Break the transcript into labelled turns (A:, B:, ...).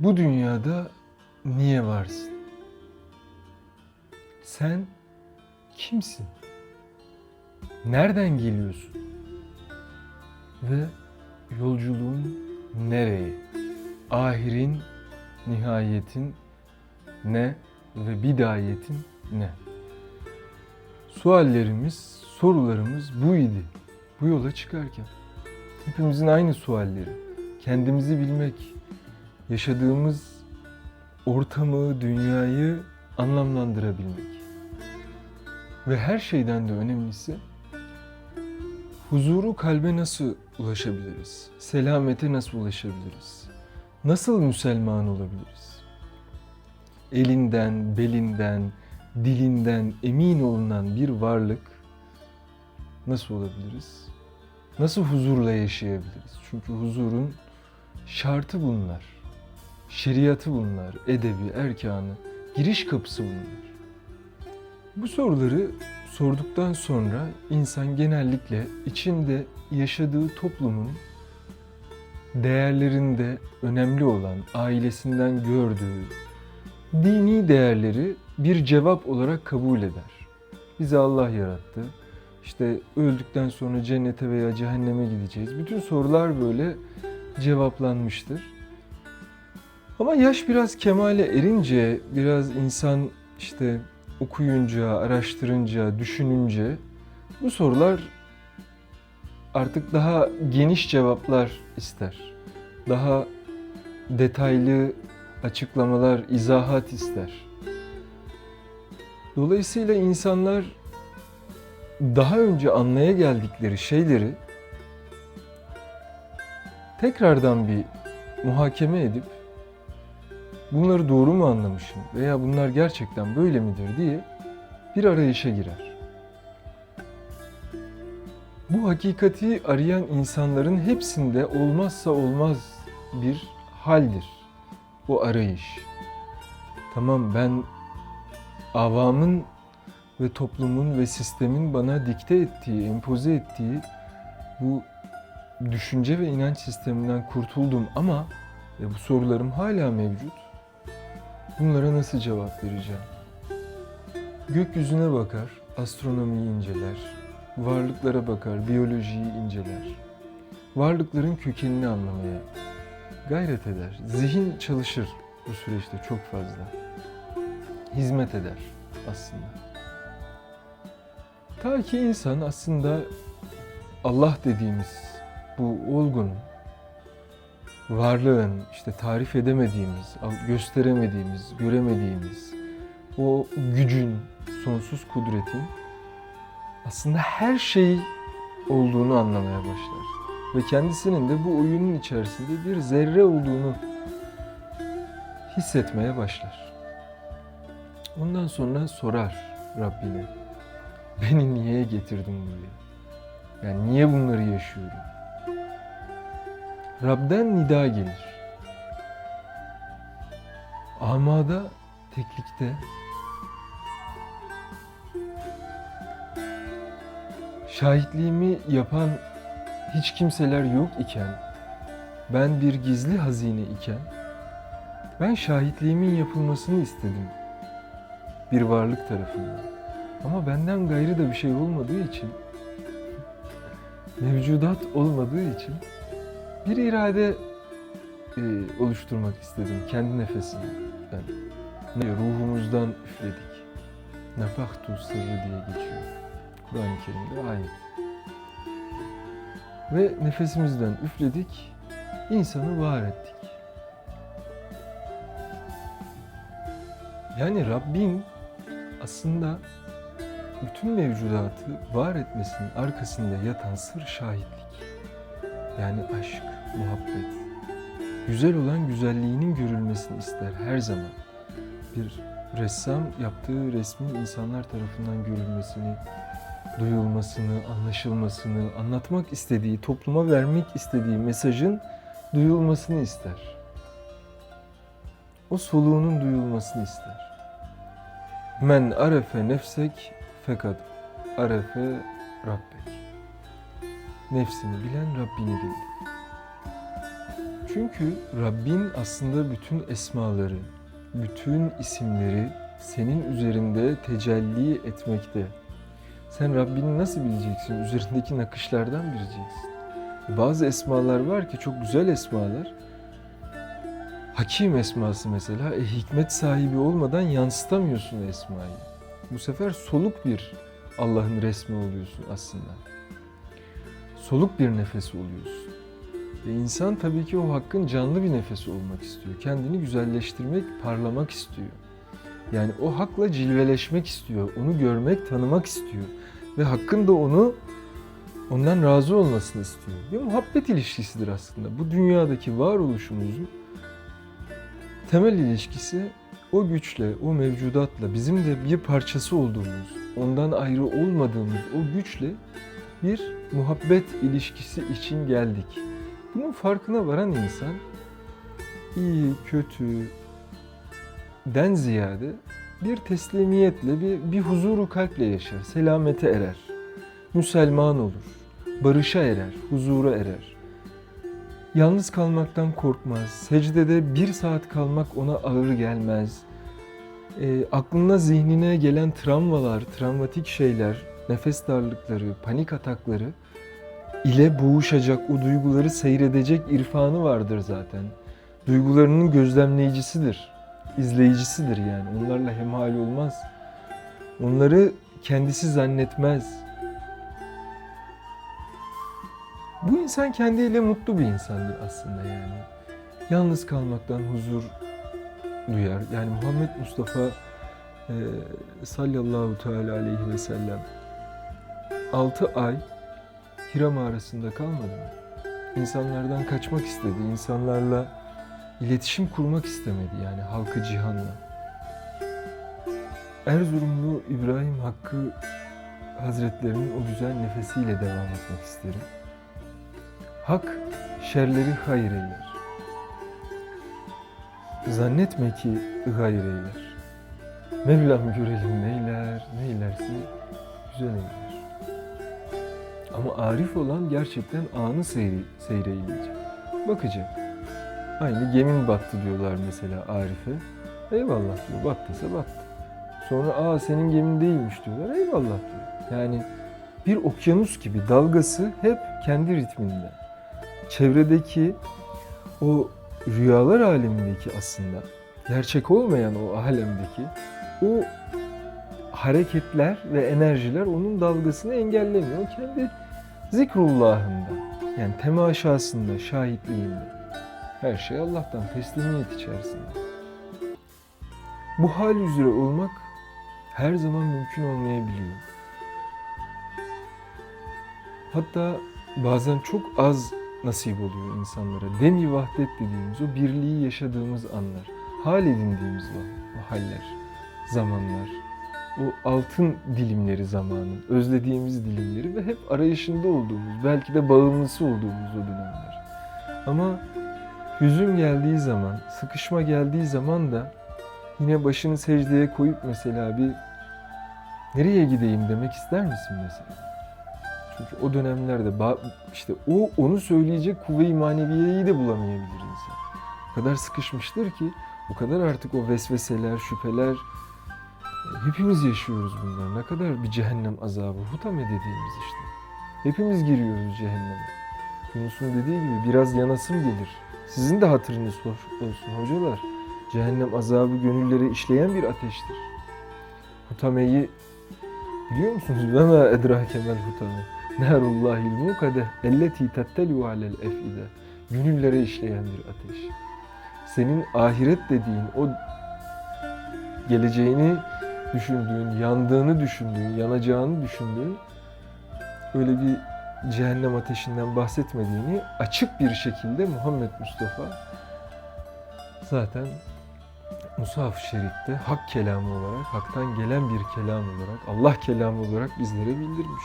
A: Bu dünyada niye varsın? Sen kimsin? Nereden geliyorsun? Ve yolculuğun nereye? Ahirin, nihayetin ne ve bidayetin ne? Suallerimiz, sorularımız bu idi. Bu yola çıkarken. Hepimizin aynı sualleri. Kendimizi bilmek, yaşadığımız ortamı, dünyayı anlamlandırabilmek. Ve her şeyden de önemlisi huzuru kalbe nasıl ulaşabiliriz? Selamete nasıl ulaşabiliriz? Nasıl Müslüman olabiliriz? Elinden, belinden, dilinden emin olunan bir varlık nasıl olabiliriz? Nasıl huzurla yaşayabiliriz? Çünkü huzurun şartı bunlar. Şeriatı bunlar, edebi, erkanı, giriş kapısı bunlar. Bu soruları sorduktan sonra insan genellikle içinde yaşadığı toplumun değerlerinde önemli olan, ailesinden gördüğü dini değerleri bir cevap olarak kabul eder. Bizi Allah yarattı. İşte öldükten sonra cennete veya cehenneme gideceğiz. Bütün sorular böyle cevaplanmıştır. Ama yaş biraz kemale erince, biraz insan işte okuyunca, araştırınca, düşününce bu sorular artık daha geniş cevaplar ister. Daha detaylı açıklamalar, izahat ister. Dolayısıyla insanlar daha önce anlaya geldikleri şeyleri tekrardan bir muhakeme edip bunları doğru mu anlamışım veya bunlar gerçekten böyle midir diye bir arayışa girer. Bu hakikati arayan insanların hepsinde olmazsa olmaz bir haldir o arayış. Tamam ben avamın ve toplumun ve sistemin bana dikte ettiği, empoze ettiği bu düşünce ve inanç sisteminden kurtuldum ama ve bu sorularım hala mevcut. Bunlara nasıl cevap vereceğim? Gökyüzüne bakar, astronomiyi inceler, varlıklara bakar, biyolojiyi inceler. Varlıkların kökenini anlamaya gayret eder. Zihin çalışır bu süreçte çok fazla. Hizmet eder aslında. Ta ki insan aslında Allah dediğimiz bu olgunun, varlığın, işte tarif edemediğimiz, gösteremediğimiz, göremediğimiz o gücün, sonsuz kudretin aslında her şey olduğunu anlamaya başlar. Ve kendisinin de bu oyunun içerisinde bir zerre olduğunu hissetmeye başlar. Ondan sonra sorar Rabbine. Beni niye getirdin buraya? Yani niye bunları yaşıyorum? Rab'den nida gelir. Amada, teklikte şahitliğimi yapan hiç kimseler yok iken, ben bir gizli hazine iken, ben şahitliğimin yapılmasını istedim bir varlık tarafından. Ama benden gayrı da bir şey olmadığı için, mevcudat olmadığı için bir irade e, oluşturmak istedim kendi nefesimi ben. Ne ruhumuzdan üfledik. Nefahtu sırrı diye geçiyor. Kur'an-ı Kerim'de ayet. Ve nefesimizden üfledik, insanı var ettik. Yani Rabbin aslında bütün mevcudatı var etmesinin arkasında yatan sır şahitlik. Yani aşk, muhabbet. Güzel olan güzelliğinin görülmesini ister her zaman. Bir ressam yaptığı resmin insanlar tarafından görülmesini, duyulmasını, anlaşılmasını, anlatmak istediği, topluma vermek istediği mesajın duyulmasını ister. O soluğunun duyulmasını ister. Men arefe nefsek fakat arefe rabbek. Nefsini bilen Rabbini bildi. Çünkü Rabbin aslında bütün esmaları, bütün isimleri senin üzerinde tecelli etmekte. Sen Rabbini nasıl bileceksin? Üzerindeki nakışlardan bileceksin. Bazı esmalar var ki çok güzel esmalar. Hakim esması mesela e, hikmet sahibi olmadan yansıtamıyorsun esmayı. Bu sefer soluk bir Allah'ın resmi oluyorsun aslında. Soluk bir nefes oluyorsun. Ve insan tabii ki o hakkın canlı bir nefesi olmak istiyor. Kendini güzelleştirmek, parlamak istiyor. Yani o hakla cilveleşmek istiyor. Onu görmek, tanımak istiyor. Ve hakkın da onu ondan razı olmasını istiyor. Bir muhabbet ilişkisidir aslında. Bu dünyadaki varoluşumuzun temel ilişkisi o güçle, o mevcudatla bizim de bir parçası olduğumuz, ondan ayrı olmadığımız o güçle bir muhabbet ilişkisi için geldik. Bunun farkına varan insan iyi, kötü den ziyade bir teslimiyetle, bir, bir huzuru kalple yaşar, selamete erer, Müselman olur, barışa erer, huzura erer. Yalnız kalmaktan korkmaz, secdede bir saat kalmak ona ağır gelmez. E, aklına, zihnine gelen travmalar, travmatik şeyler, nefes darlıkları, panik atakları ile boğuşacak, o duyguları seyredecek irfanı vardır zaten. Duygularının gözlemleyicisidir, izleyicisidir yani. Onlarla hemhal olmaz. Onları kendisi zannetmez. Bu insan kendiyle mutlu bir insandır aslında yani. Yalnız kalmaktan huzur duyar. Yani Muhammed Mustafa e, sallallahu teala aleyhi ve sellem 6 ay Hira mağarasında kalmadı mı? İnsanlardan kaçmak istedi. insanlarla iletişim kurmak istemedi yani halkı cihanla. Erzurumlu İbrahim Hakkı Hazretlerinin o güzel nefesiyle devam etmek isterim. Hak şerleri hayır eyler. Zannetme ki gayr eyler. Mevlam görelim neyler, neylerse güzel eyler. Ama arif olan gerçekten anı seyri, seyreyecek. Bakacak. Aynı gemin battı diyorlar mesela Arif'e. Eyvallah diyor. Battıysa battı. Sonra aa senin gemin değilmiş diyorlar. Eyvallah diyor. Yani bir okyanus gibi dalgası hep kendi ritminde. Çevredeki o rüyalar alemindeki aslında gerçek olmayan o alemdeki o hareketler ve enerjiler onun dalgasını engellemiyor. Kendi zikrullahında yani temaşasında, şahitliğinde. Her şey Allah'tan teslimiyet içerisinde. Bu hal üzere olmak her zaman mümkün olmayabiliyor. Hatta bazen çok az nasip oluyor insanlara. Demi vahdet dediğimiz o birliği yaşadığımız anlar. Hal edindiğimiz o haller, zamanlar. O altın dilimleri zamanın, özlediğimiz dilimleri ve hep arayışında olduğumuz, belki de bağımlısı olduğumuz o dönemler. Ama hüzün geldiği zaman, sıkışma geldiği zaman da yine başını secdeye koyup mesela bir nereye gideyim demek ister misin mesela? Çünkü o dönemlerde işte o onu söyleyecek kuvve-i maneviyeyi de bulamayabilir insan. O kadar sıkışmıştır ki, o kadar artık o vesveseler, şüpheler hepimiz yaşıyoruz bunları. Ne kadar bir cehennem azabı, hutame dediğimiz işte. Hepimiz giriyoruz cehenneme. Yunus'un dediği gibi biraz yanasım gelir. Sizin de hatırınız hoş olsun hocalar. Cehennem azabı gönülleri işleyen bir ateştir. Hutameyi biliyor musunuz? Ve ma edrake mel hutame. Narullahil mukade elleti tattelu alel efide. Gönüllere işleyen bir ateş. Senin ahiret dediğin o geleceğini düşündüğün, yandığını düşündüğün, yanacağını düşündüğün öyle bir cehennem ateşinden bahsetmediğini açık bir şekilde Muhammed Mustafa zaten Musaf-ı Şerif'te hak kelamı olarak, haktan gelen bir kelam olarak, Allah kelamı olarak bizlere bildirmiş.